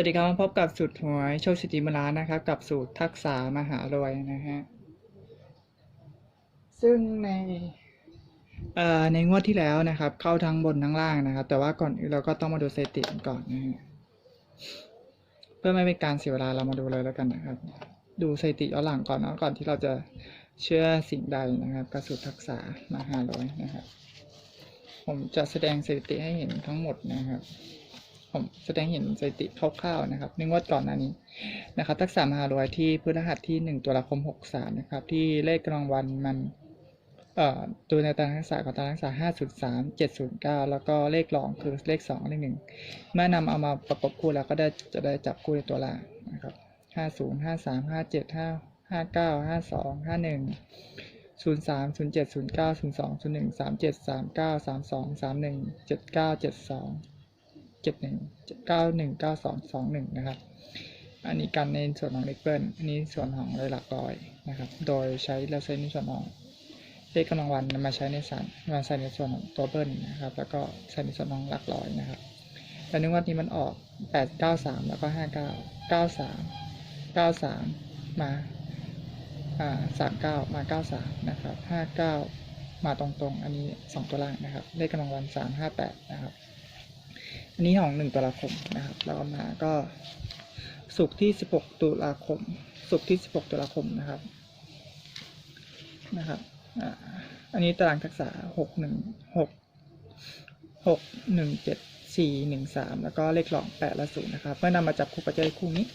สวัสดีครับมาพบกับสูตรหวยโชคสิทธิมลานะครับ กับสูตรทักษะมหารวยนะฮะซึ่งในในงวดที่แล้วนะครับ เข้าทั้งบนทั้งล่างนะครับ แต่ว่าก่อนเราก็ต้องมาดูสถิติก่อนนะฮะเพื่อไม่เป็นการเสียเวลาเรามาดูเลยแล้วกันนะครับ ดูสถิติย้อนหลังก่อนเนาะก่อนที่เราจะเชื่อสิ่งใดนะครับกับสูตรทักษะมหารวยนะครับ ผมจะแสดงสถิติให้เห็นทั้งหมดนะครับ ผมแสดงเห็นสถิติคร่าวๆนะครับในงวดก่อนหน้านี้นะครับ ทักษะมหารวยที่พฤหัสที่หนึ่งตุลาคมหกสามนะครับ ที่เลขรางวัลมันเอ่อดูในตารางทักษะของตารางทักษะห้าศูนย์สามเจ็ดศูนย์เก้าแล้วก็เลขรองคือเลขสองเลขหนึ่งเมื่อนำเอามาประกบคู่แล้วก็ได้จะได้จับคู่ในตัวล่างนะครับห้าศูนย์ห้าสามห้าเจ็ดห้าห้าเก้าห้าสองห้าหนึ่งศูนย์สามศูนย์เจ็ดหนึ่งเก้าหนึ่งเก้าสองสองหนึ่งนะครับ อันนี้กันในส่วนของเลขเบิ้ลอันนี้ส่วนของเลยหลักร้อยนะครับ โดยใช้เราใช้ในส่วนของเลขกำลังวันมาใช้ในสารมาใส่ในส่วนของตัวเบิ้ลนะครับ แล้วก็ใช้ในส่วนของหลักร้อยนะครับแต่นึกว่านี้มันออกแปดเก้าสามแล้วก็ห้าเก้าเก้าสามเก้าสามมาอ่าสามเก้ามาเก้าสามนะครับห้าเก้ามาตรงๆ อันนี้สองตัวล่างนะครับ เลขกำลังวันสามห้าแปดนะครับ อันนี้ของหนึ่งตุลาคมนะครับเราเอามาก็สุกที่สิบหกตุลาคม สุกที่สิบหกตุลาคมนะครับนะครับอ่าอันนี้ตารางทักษะหกหนึ่งหกหกหนึ่งเจ็ดสี่หนึ่งสามแล้วก็เลขหลองแปดและศูนย์นะครับ เมื่อนำมาจับคู่ปัจจัยคู่นี้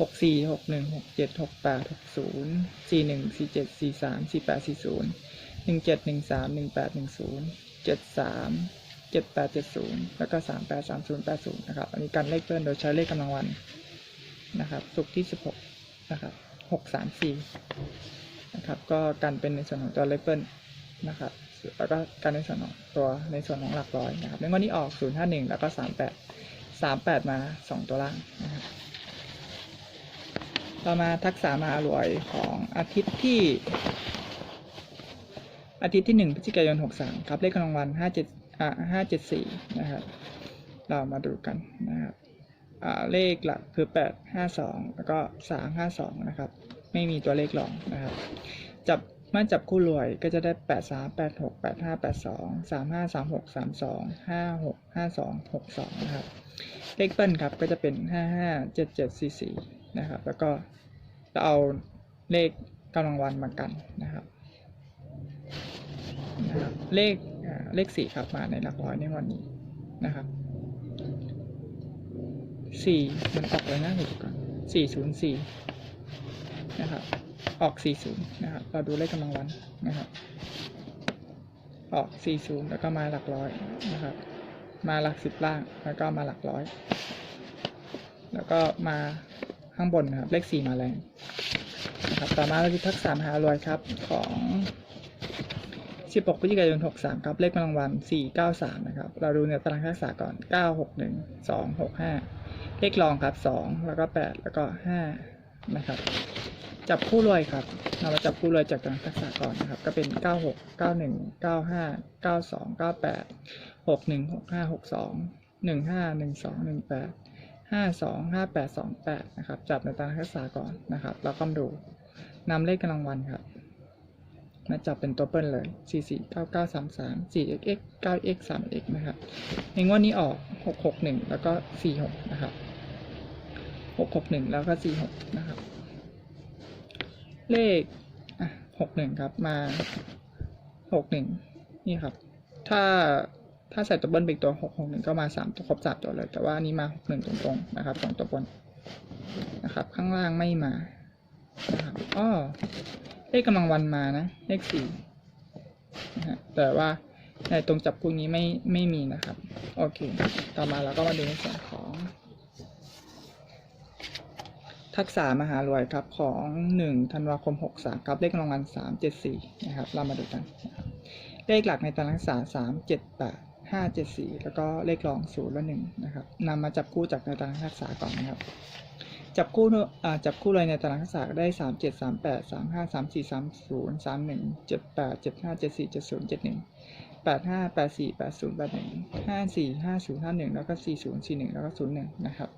หกสี่หกหนึ่งหกเจ็ดหกแปดหกศูนย์สี่หนึ่งสี่เจ็ดสี่สามสี่แปดสี่ศูนย์หนึ่งเจ็ดหนึ่งสามหนึ่งแปดหนึ่งศูนย์เจ็ดสาม เจ็ดแปดเจ็ดศูนย์แล้วก็สามแปดสามศูนย์แปดศูนย์นะครับ อันนี้การเลขเพิ่มโดยใช้เลขกำลังวันนะครับสุกที่สิบหกนะครับหกสามสี่นะครับ ก็กันเป็นในส่วนของตัวเลขเพิ่มนะครับแล้วก็การในส่วนของตัวในส่วนของหลักร้อยนะครับในวันนี้ออกศูนย์ห้าหนึ่งแล้วก็สามแปดสามแปดมาสองตัวล่างนะครับเรามาทักษะมหารวยของอาทิตย์ที่อาทิตย์ที่หนึ่งพฤศจิกายนหกสามครับ เลขกำลังวัน ห้าเจ็ดสี่นะครับ เรามาดูกันนะครับเลขหลักคือแปดห้าสองแล้วก็สามห้าสองนะครับ ไม่มีตัวเลขรองนะครับ จับเมื่อจับคู่รวยก็จะได้แปดสามแปดหกแปดห้าแปดสองสามห้าสามหกสามสองห้าหกห้าสองหกสองนะครับ เลขเปิ้ลครับก็จะเป็นห้าห้าเจ็ดเจ็ดสี่สี่นะครับ แล้วก็เราเอาเลขกำลังวันมากันนะครับ เลข เลขสี่ครับมาในหลักร้อยในวันนี้นะครับสี่มันออกเลยนะเดี๋ยวดูก่อนสี่ศูนย์สี่นะครับออกสี่ศูนย์นะครับเราดูเลขกำลังวันนะครับออกสี่ศูนย์แล้วก็มาหลักร้อยนะครับ มาหลักสิบล่างแล้วก็มาหลักร้อย แล้วก็มาข้างบนนะครับเลขสี่มาแรงนะครับต่อมาเราจะทักษะมหารวยครับของ 16พฤศจิกายน 63 ครับ เลขกำลังวัน493 นะครับ เราดูในตารางทักษะก่อน 961 265 เลขรองครับ 2 แล้วก็ 8 แล้วก็ 5 นะครับ จับคู่รวยครับเรามาจับคู่รวยจากตารางทักษะก่อนนะครับ ก็เป็นเก้าหกเก้าหนึ่งเก้าห้าเก้าสองเก้าแปดหกหนึ่งหกห้าหกสองหนึ่งห้าหนึ่งสองหนึ่งแปดห้าสองห้าแปดสองแปดนะครับ จับในตารางทักษะก่อนนะครับ แล้วก็ดูนำเลขกำลังวันครับ มาจับเป็นตัวเปิ้ลเลย 4 4 9 9 3 3 4 x x 9 x 3 x นะครับ ในงวดนี้ออก 6 6 1 แล้วก็ 4 6 นะครับ 6 6 1 แล้วก็ 4 6 นะครับ เลขอะ6 1 ครับมา 6 1 นี่ครับ ถ้าถ้าใส่ตัวเบิ้ลเป็นตัว 6 6 1 ก็มา 3 ตัวครบ3ตัวเลย แต่ว่านี้มา 6 1 ตรงๆ นะครับสองตัวบนนะครับ ข้างล่างไม่มานะครับอ้อ เลขกำลังวันมานะ เลขสี่นะฮะแต่ว่าในตรงจับคู่นี้ไม่ไม่มีนะครับ โอเค ต่อมาเราก็มาดูในส่วนของ ทักษะมหารวยครับของหนึ่งธันวาคมหกสามครับเลขกำลังวันสามเจ็ดสี่นะครับ เรามาดูกัน เลขหลักในตารางทักษะสามเจ็ดแปดห้าเจ็ดสี่แล้วก็เลขรองศูนย์และหนึ่งนะครับนำมาจับคู่จากในตารางทักษะก่อนนะครับ จับคู่อ่าจับคู่เลยในตารางทักษะได้สามเจ็ดสามแปดสามห้าสามสี่สามศูนย์สามหนึ่งเจ็ดแปดเจ็ดห้าเจ็ดสี่เจ็ดศูนย์เจ็ดหนึ่งแปดห้าแปดสี่แปดศูนย์แปดหนึ่งห้าสี่ห้าศูนย์ห้าหนึ่งแล้วก็สี่ศูนย์สี่หนึ่งแล้วก็ศูนย์หนึ่งนะครับ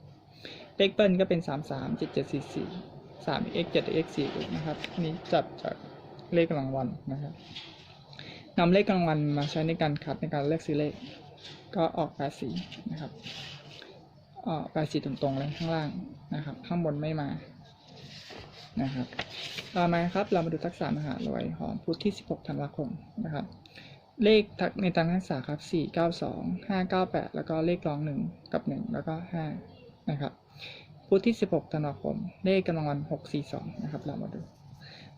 เลขเปิลก็เป็นสามสามเจ็ดเจ็ดสี่สี่สาม x เจ็ด x สี่นะครับนี้จับจากเลขกำลังวันนะครับนำเลขกำลังวันมาใช้ในการคัดในการเลือกซื้อเลข ก็ออกแปดสี่นะครับ อ่อแปดสีตรงๆเลยข้างล่างนะครับ ข้างบนไม่มานะครับต่อมาครับเรามาดูทักษะมหารวยของพุธที่ 16 ธันวาคมนะครับ เลขทักในตารางทักษะครับ 4 9 2 5 9 8 แล้วก็เลขรอง 1 กับ 1 แล้วก็ 5 นะครับพุธที่ 16 ธันวาคม เลขกำลังวัน 6 4 2 นะครับ เรามาดู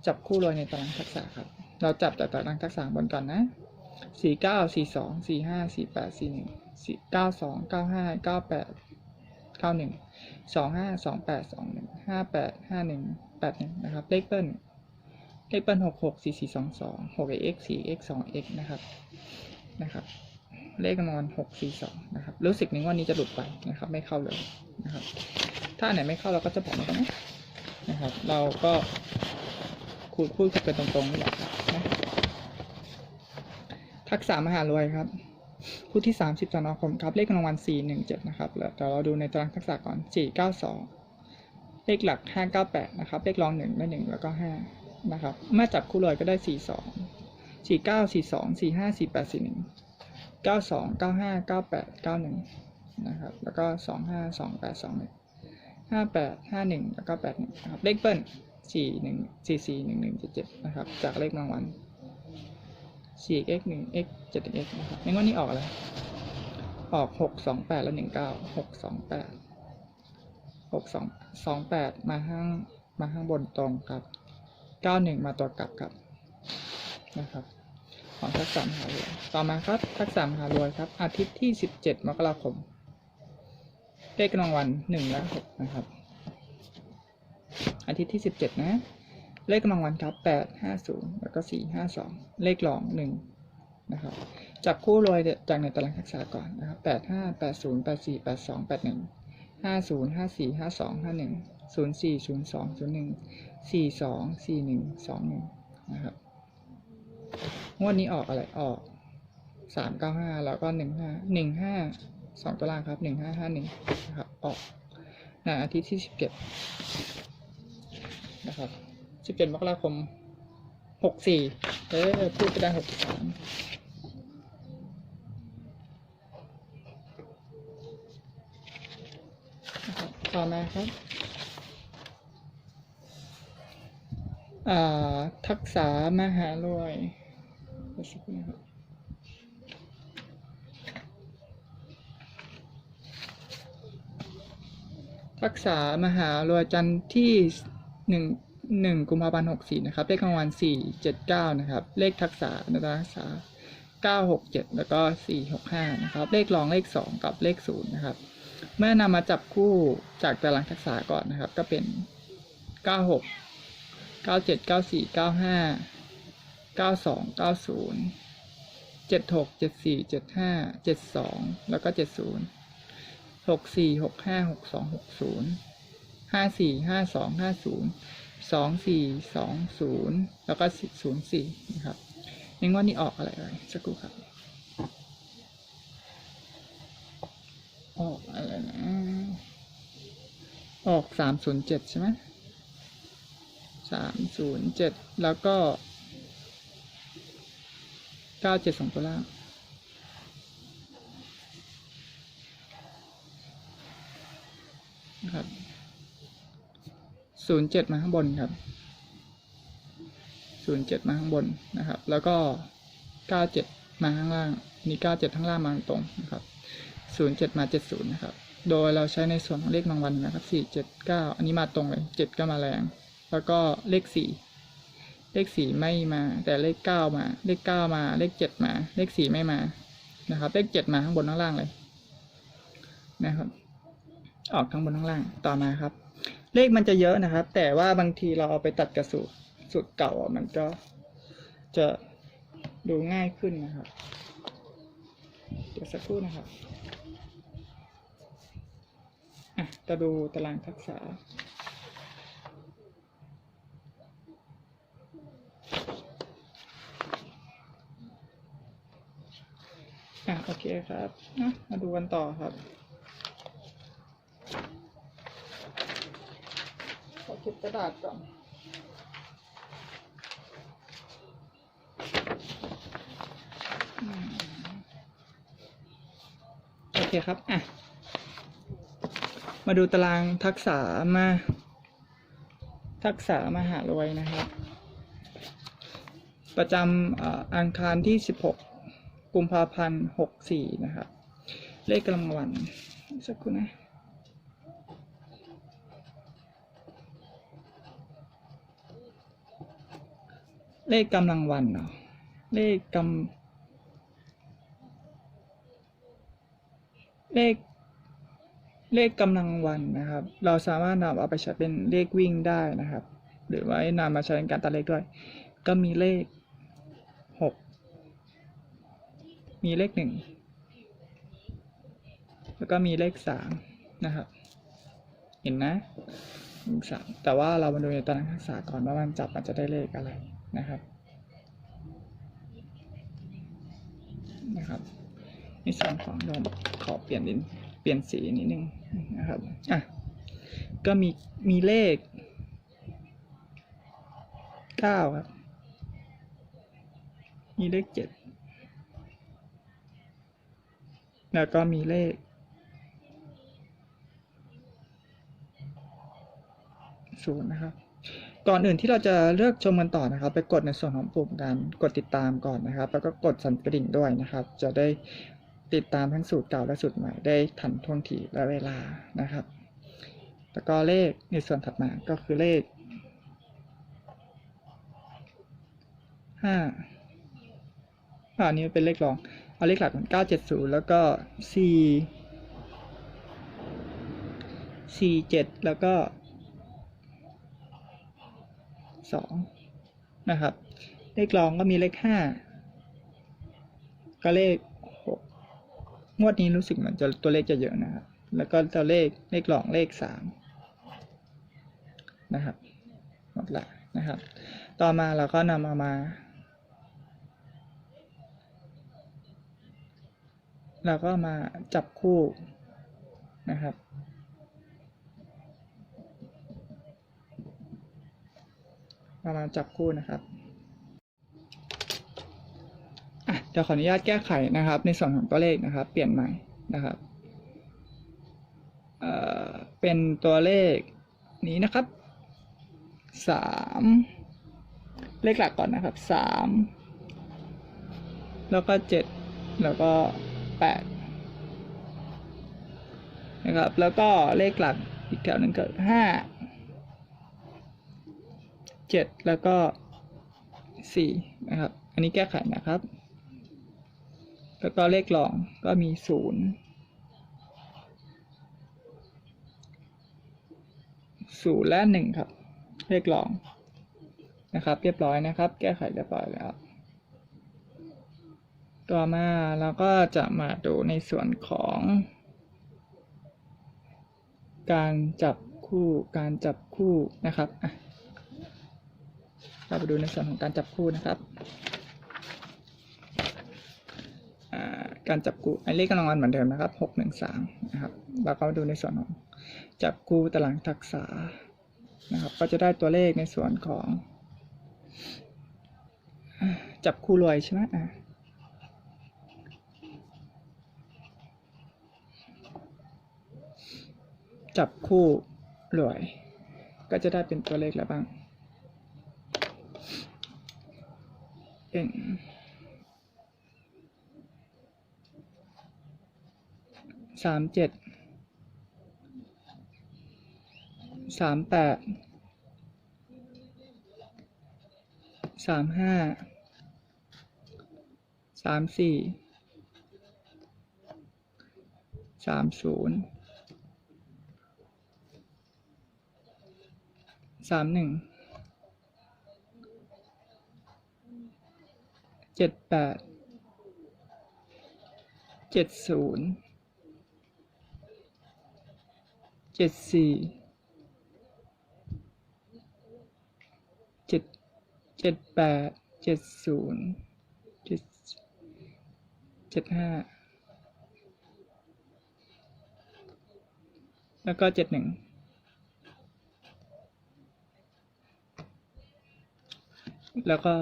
จับคู่รวยในตารางทักษะครับ เราจับแต่ตารางทักษะบนก่อนนะ 4 9 4 2 4 5 4 8 ก้าหนึ่งสองห้าสองแปดสองหนึ่งห้าแปดห้าหนึ่งแปดหนึ่งนะครับเลขเปิ้ลเลขเปิ้ลหกหกสี่สี่สองสองหกเอ็กสี่เอ็กสองเอ็กนะครับนะครับเลขนวนหกสี่สองนะครับรู้สึกนึงว่านี้จะหลุดไปนะครับ ไม่เข้าเลยนะครับ ถ้าไหนไม่เข้าเราก็จะบอกมันนะนะครับ เราก็คูดพูดกันตรงๆนี่แหละนะทักษะมหารวยครับ ผู้ที่ 30ธันวาคมครับเลขรางวัล417นะครับแล้วแต่เราดูในตารางทักษะก่อน 492 เลขหลัก 598นะครับเลขรอง1ได้1แล้วก็5นะครับเมื่อจับคู่รอยก็ได้ 42 49 42 45 48 41 92 95 98 91นะครับแล้วก็ 25 28 21 58 51 แล้วก็81นะครับเลขเปิ้ล41 44 11 77นะครับจากเลขรางวัล 4x 1x 7x นะครับในงวดนี้ออกอะไร ออก 6 2 8 และ 19 6 2 8 6 2 2 8 มาข้างมาข้างบนตรงครับ 91 มาตัวกลับครับนะครับของทักษะมหารวย ต่อมาครับทักษะมหารวยครับ อาทิตย์ที่ 17 มกราคมเลขรางวัล1และ6นะครับ อาทิตย์ที่ 17 นะ เลขกำลังวันครับแปดห้าศูนย์แล้วก็สี่ห้าสองเลขรองหนึ่งนะครับจับคู่รวยจากในตารางทักษะก่อนนะครับแปดห้าแปดศูนย์แปดสี่แปดสองแปดหนึ่งห้าศูนย์ห้าสี่ห้าสองห้าหนึ่งศูนย์สี่ศูนย์สองศูนย์หนึ่งสี่สองสี่หนึ่งสองหนึ่งนะครับงวดนี้ออกอะไรออกสามเก้าห้าแล้วก็หนึ่งห้าหนึ่งห้าสองตัวล่างครับหนึ่งห้าห้าหนึ่งนะครับออกในอาทิตย์ที่สิบเจ็ดนะครับ สิบเจ็ดมกราคมหกสี่เออพูดไปได้หกสามต่อมาครับอ่าทักษะมหารวยสักนะครับทักษะมหารวยจันทร์ที่หนึ่ง หนึ่งกุมภาพันธ์หกสี่นะครับ เลขรางวัลสี่เจ็ดเก้านะครับ เลขทักษะในตารางทักษะเก้าหกเจ็ดแล้วก็สี่หกห้านะครับ เลขรองเลขสองกับเลขศูนย์นะครับ เมื่อนำมาจับคู่จากตารางทักษะก่อนนะครับ ก็เป็นเก้าหกเก้าเจ็ดเก้าสี่เก้าห้าเก้าสองเก้าศูนย์เจ็ดหกเจ็ดสี่เจ็ดห้าเจ็ดสองแล้วก็เจ็ดศูนย์หก สองสี่สองศูนย์แล้วก็ศูนย์สี่นะครับในงวดนี้ออกอะไรเอ่ยสักครู่ครับ ออกอะไรนะ ออกสามศูนย์เจ็ดใช่ไหมสามศูนย์เจ็ดแล้วก็เก้าเจ็ดสองตัวล่าง นะครับ ศูนย์เจ็ดมาข้างบนครับศูนย์เจ็ดมาข้างบนนะครับ แล้วก็เก้าเจ็ดมาข้างล่างมีเก้าเจ็ดข้างล่างมาตรงนะครับศูนย์เจ็ดมาเจ็ดศูนย์นะครับ โดยเราใช้ในส่วนของเลขรางวัลนะครับสี่เจ็ดเก้าอันนี้มาตรงเลยเจ็ดก็มาแรง แล้วก็เลขสี่เลขสี่ไม่มา แต่เลขเก้ามา เลขเก้ามา เลขเจ็ดมา เลขสี่ไม่มานะครับ เลขเจ็ดมาข้างบนข้างล่างเลยนะครับ ออกทั้งบนทั้งล่างต่อมาครับ เลขมันจะเยอะนะครับ แต่ว่าบางทีเราเอาไปตัดกระสูตรสูตรเก่ามันก็จะดูง่ายขึ้นนะครับ เดี๋ยวสักครู่นะครับอะจะดูตารางทักษะอะโอเคครับนะมาดูกันต่อครับ ขอ เก็บกระดาษก่อนอืมโอเคครับ อะ มาดูตารางทักษะมา ทักษะมหารวยนะครับ ประจำอ่ออังคารที่ 16 กุมภาพันธ์ 64 นะครับ เลขกำลังวัน สักครู่นะ เลขกำลังวันเนาะเลขกำเลขเลขกำลังวันนะครับ เราสามารถนำเอาไปใช้เป็นเลขวิ่งได้นะครับ หรือว่านำมาใช้ในการตัดเลขด้วย ก็มีเลขหกมีเลขหนึ่งแล้วก็มีเลขสามนะครับ เห็นนะสามแต่ว่าเรามาดูในตารางทักษะก่อนว่ามันจับมันจะได้เลขอะไร นะครับนะครับ ในส่วนของเราขอเปลี่ยนดินเปลี่ยนสีนิดนึงนะครับอะก็มีมีเลขเก้าครับ มีเลขเจ็ดแล้วก็มีเลขศูนย์นะครับ ก่อนอื่นที่เราจะเลือกชมกันต่อนะครับ ไปกดในส่วนของปุ่มการกดติดตามก่อนนะครับ แล้วก็กดสั่นกระดิ่งด้วยนะครับ จะได้ติดตามทั้งสูตรเก่าและสูตรใหม่ได้ทันท่วงทีและเวลานะครับ แล้วก็เลขในส่วนถัดมาก็คือเลขห้าอันนี้เป็นเลขรอง เอาเลขหลักมันเก้าเจ็ดศูนย์แล้วก็สี่สี่เจ็ดแล้วก็ สองนะครับ เลขรองก็มีเลขห้าก็เลขหกงวดนี้รู้สึกเหมือนจะตัวเลขจะเยอะนะครับ แล้วก็ตัวเลขเลขรองเลขสามนะครับหมดละนะครับ ต่อมาเราก็นำเอามาเราก็มาจับคู่นะครับ เรามาจับคู่นะครับอะเดี๋ยวขออนุญาตแก้ไขนะครับ ในส่วนของตัวเลขนะครับ เปลี่ยนใหม่นะครับเอ่อเป็นตัวเลขนี้นะครับสามเลขหลักก่อนนะครับสามแล้วก็เจ็ดแล้วก็แปดนะครับแล้วก็เลขหลักอีกแถวหนึ่งก็ห้า เจ็ดแล้วก็สี่นะครับ อันนี้แก้ไขนะครับ แล้วก็เลขรองก็มีศูนย์ศูนย์และหนึ่งครับ เลขรองนะครับ เรียบร้อยนะครับ แก้ไขเรียบร้อยแล้ว ต่อมาเราก็จะมาดูในส่วนของ การจับคู่การจับคู่นะครับอะ เราไปดูในส่วนของการจับคู่นะครับ การจับคู่ไอเลขกำลังวันเหมือนเดิมนะครับหกหนึ่งสามนะครับแล้วก็มาดูในส่วนของจับคู่ตารางทักษะนะครับ ก็จะได้ตัวเลขในส่วนของจับคู่รวยใช่ไหมอ่าจับคู่รวย ก็จะได้เป็นตัวเลขแล้วบ้าง เป็นสามเจ็ดสามแปดสามห้าสามสี่สามศูนย์สามหนึ่ง เจ็ดแปดเจ็ดศูนย์เจ็ดสี่เจ็ดเจ็ดแปดเจ็ดศูนย์เจ็ดเจ็ดห้าแล้วก็เจ็ดหนึ่งแล้วก็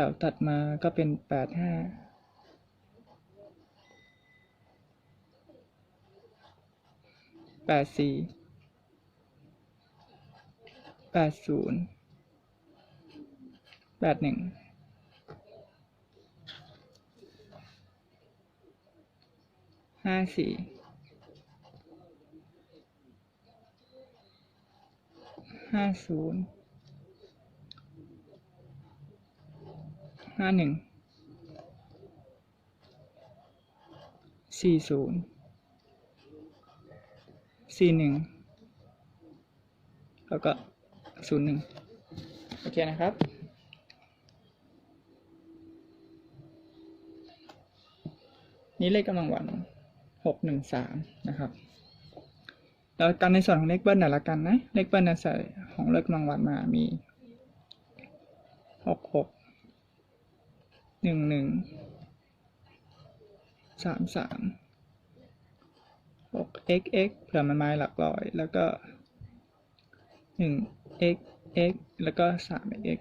ถวตัดมาก็เป็นแปดห้าแปดสี่แปดศูนย์แปดหนึ่งห้าสี่ห้าศูนย์ ห้าหนึ่งสี่ศูนย์สี่หนึ่งแล้วก็ศูนย์หนึ่งโอเคนะครับนี่เลขกำลังวันหกหนึ่งสามนะครับ แล้วกันในส่วนของเลขเบิ้ลหน่อยละกันนะ เลขเบิ้ลนะใส่ของเลขกำลังวันมามีหกหก หนึ่งหนึ่งสามสามหก x x เผื่อมันมาหลักร้อย แล้วก็หนึ่ง x x แล้วก็สาม x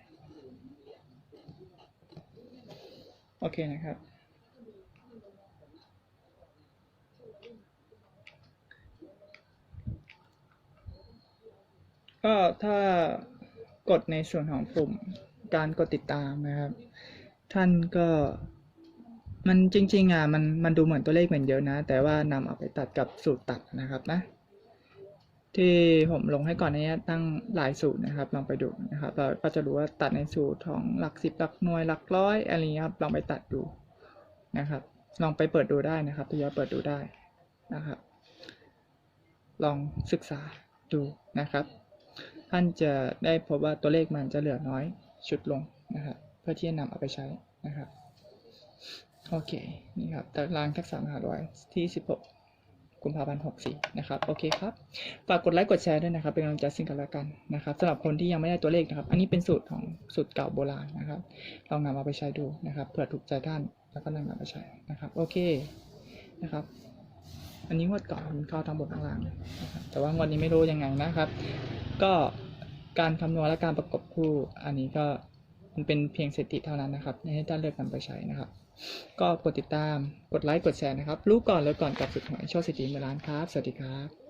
โอเคนะครับ ก็ถ้ากดในส่วนของปุ่มการกดติดตามนะครับ ท่านก็มันจริง ๆ อะมันมันดูเหมือนตัวเลขเหมือนเยอะนะ แต่ว่านำเอาไปตัดกับสูตรตัดนะครับนะ ที่ผมลงให้ก่อนนี้ตั้งหลายสูตรนะครับ ลองไปดูนะครับ เราก็จะรู้ว่าตัดในสูตรของหลักสิบหลักหน่วยหลักร้อยอะไรเงี้ยครับลองไปตัดดูนะครับ ลองไปเปิดดูได้นะครับทยอยเปิดดูได้นะครับ ลองศึกษาดูนะครับ ท่านจะได้พบว่าตัวเลขมันจะเหลือน้อยชุดลงนะครับ พื่อที่จะนำเอาไปใช้นะครับ โอเค นี่ครับตารางทักษะมหาร้อยที่ 16 กุมภาพันธ์ 64 นะครับ โอเคครับ ฝากกดไลค์ กดแชร์ด้วยนะครับ เป็นกำลังใจซึ่งกันและกันนะครับสำหรับคนที่ยังไม่ได้ตัวเลขนะครับ อันนี้เป็นสูตรของสูตรเก่าโบราณนะครับ ลองนำเอาไปใช้ดูนะครับ เผื่อถูกใจท่าน แล้วก็นำเอาไปใช้นะครับ โอเค นะครับอันนี้งวดก่อนมันเข้าทางบทข้างล่างนะครับแต่ว่างวดนี้ไม่รู้ยังไงนะครับ ก็การคำนวณและการประกบคู่ อันนี้ก็ มันเป็นเพียงสถิติเท่านั้นนะครับ ให้ท่านเลือกนำไปใช้นะครับ ก็กดติดตาม กดไลค์ กดแชร์นะครับ รู้ก่อนแล้วก่อนกับสุดหวยช่อสิทธิเมอร้านครับ สวัสดีครับ